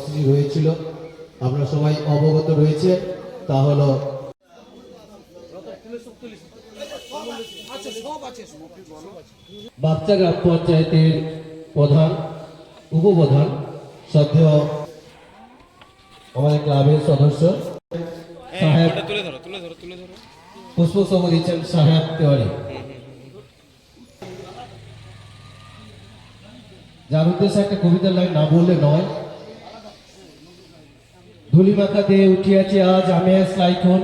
কর্মসূচি রয়েছিল আমরা সবাই অবগত রয়েছে তা হলো বাচ্চা গ্রাম পঞ্চায়েতের প্রধান, উপপ্রধান, সদ্য আমাদের ক্লাবের সদস্য ধরো পুষ্পস্তম্ভ দিচ্ছেন সাহেব তেওয়ারি। যার উদ্দেশ্যে একটা কবিতার লাইন না বললে নয়। ধুলি মাখাতে উঠিয়াছে আজ আমেজ লাইখন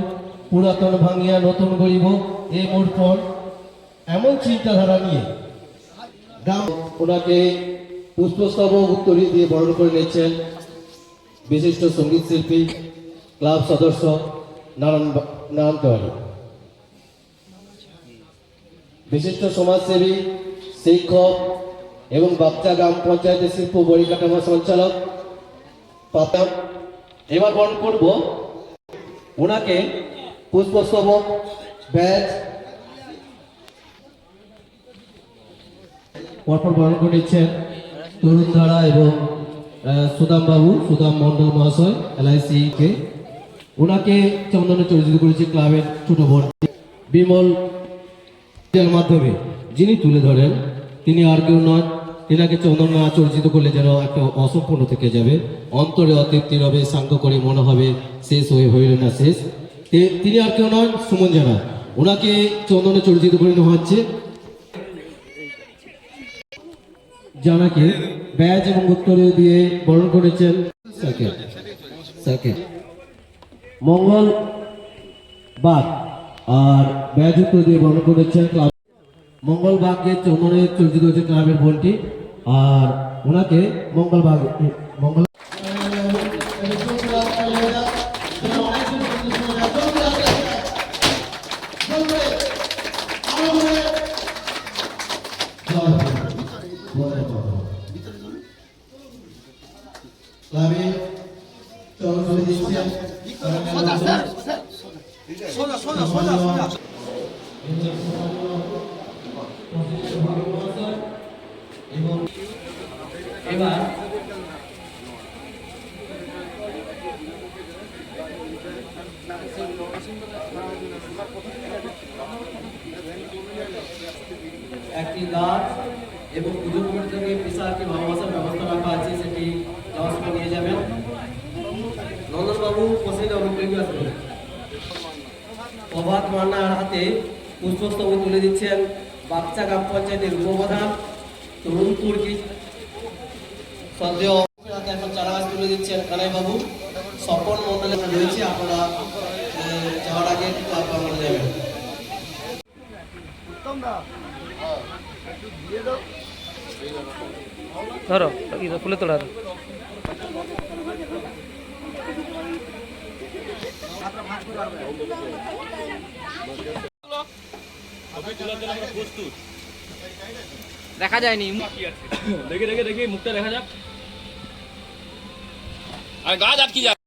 পুরাতন ভাঙিয়া নতুন গরিব, এ মোর পর এমন চিন্তাধারা নিয়ে গ্রাম ওনাকে পুষ্পস্তবক উত্তরী দিয়ে বরণ করে নিচ্ছেন বিশিষ্ট সংগীত শিল্পী, ক্লাব সদস্য নারায়ণ নারায়ণ তেওয়ারি। বিশিষ্ট সমাজসেবী, শিক্ষক এবং বাচ্চা গ্রাম পঞ্চায়েতের শিল্প পরিকাঠামো সঞ্চালক পাতাম এবার বরণ করব। ওনাকে পুষ্পস্তবক ব্যাচ পরপর বরণ করে তরুণ ধারা এবং সুদাম বাবু সুদাম মন্ডল মহাশয় এলআইসি কে ওনাকে চন্দনে চরিত্র করেছে ক্লাবের ছোট বোন বিমল মাধ্যমে। যিনি তুলে ধরেন, তিনি আর কেউ নন। তিনাকে চন্দন না চর্চিত করলে যেন একটা অসম্পূর্ণ থেকে যাবে। অন্তরে অতৃপ্তি হবে সাঙ্গ করে মনে হবে, শেষ হয়ে হইল না শেষ। তিনি আর কেউ নন, সুমন জানা। ওনাকে চন্দনে চর্চিত করে নেওয়া হচ্ছে। জানাকে ব্যাজ এবং উত্তরে দিয়ে বরণ করেছেন মঙ্গল বাঘ আর ব্যাজ উত্তর দিয়ে বরণ করেছেন মঙ্গল বাঘকে চন্দনে চর্চিত হয়েছে ক্লাবের বোনটি। আর ওনাকে মঙ্গল বাগ মঙ্গল ক্লাবে চলন দিচ্ছেন সোজা সোজা সোজা সোজা এবার একটি গাছ এবং পুজো কমিটি থেকে একটি ভালোবাসার ব্যবস্থা রাখা আছে, সেটি যাওয়ার নিয়ে যাবেন। নন্দনবাবু পশ্চিমে অনুপ্রেমী আসবেন প্রভাত মান্নার হাতে পুষ্পস্তম্ভ তুলে দিচ্ছেন বাচ্চা গ্রাম পঞ্চায়েতের উপপ্রধান সন্দেহ হাতে এখন চারা গাছ তুলে দিচ্ছেন কানাই বাবু স্বপন মন্ডল এখানে রয়েছে আপনারা যাওয়ার আগে যাবেন। ধরো ফুলে তোলা। দেখা যায়নি। দেখে দেখে দেখি মুখটা দেখা যাক। আর গাছ আটকি যাক